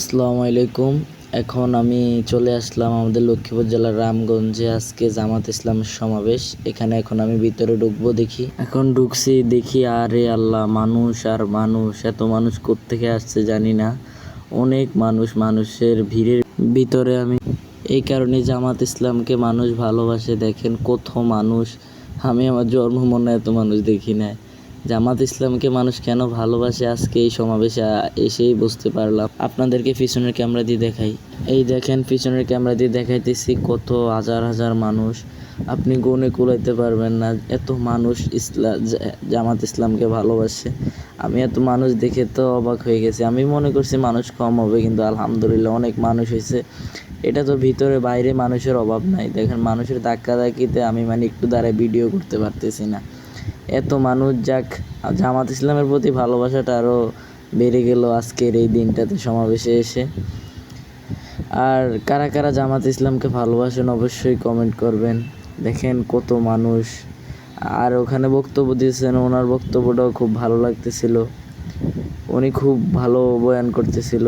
আসসালামু আলাইকুম। এখন আমি চলে আসলাম আমাদের লক্ষ্মীপুর জেলার রামগঞ্জে। আজকে জামাত ইসলামের সমাবেশ। এখানে এখন আমি ভিতরে ঢুকবো দেখি। এখন ঢুকছি দেখি, আরে আল্লাহ, মানুষ আর মানুষ, এত মানুষ কোত্থেকে আসছে জানি না। অনেক মানুষ, মানুষের ভিড়ের ভিতরে আমি। এই কারণে জামাত ইসলামকে মানুষ ভালোবাসে, দেখেন কত মানুষ। আমি আমার জন্ম মনে এত মানুষ দেখি না জামাত ইসলামকে মানুষ কেন ভালোবাসে? আজকে এই সমাবেশে এসেই বুঝতে পারলাম। আপনাদেরকে পিছনের ক্যামেরা দিয়ে দেখাই। এই দেখেন, পিছনের ক্যামেরা দিয়ে দেখাইতেছি কত হাজার হাজার মানুষ। আপনি গুনে কুলাইতে পারবেন না। এত মানুষ ইসলা, জা- জামাত ইসলামকে ভালোবাসে। আমি এত মানুষ দেখে তো অবাক হয়ে গেছি। আমি মনে করছি মানুষ কম হবে, কিন্তু আলহামদুলিল্লাহ অনেক মানুষ হয়েছে। এটা তো ভিতরে বাইরে মানুষের অভাব নাই। দেখেন, মানুষের ধাক্কা ধাক্কিতে আমি মানে একটু দ্বারা ভিডিও করতে পারতেছি না। এত মানুষ যাক জামাত ইসলামের প্রতি ভালোবাসাটা আরও বেড়ে গেল আজকের এই দিনটাতে সমাবেশে এসে। আর কারা কারা জামাত ইসলামকে ভালোবাসেন অবশ্যই কমেন্ট করবেন। দেখেন কত মানুষ। আর ওখানে বক্তব্য দিয়েছেন, ওনার বক্তব্যটাও খুব ভালো লাগতেছিল। উনি খুব ভালো বয়ান করতেছিল।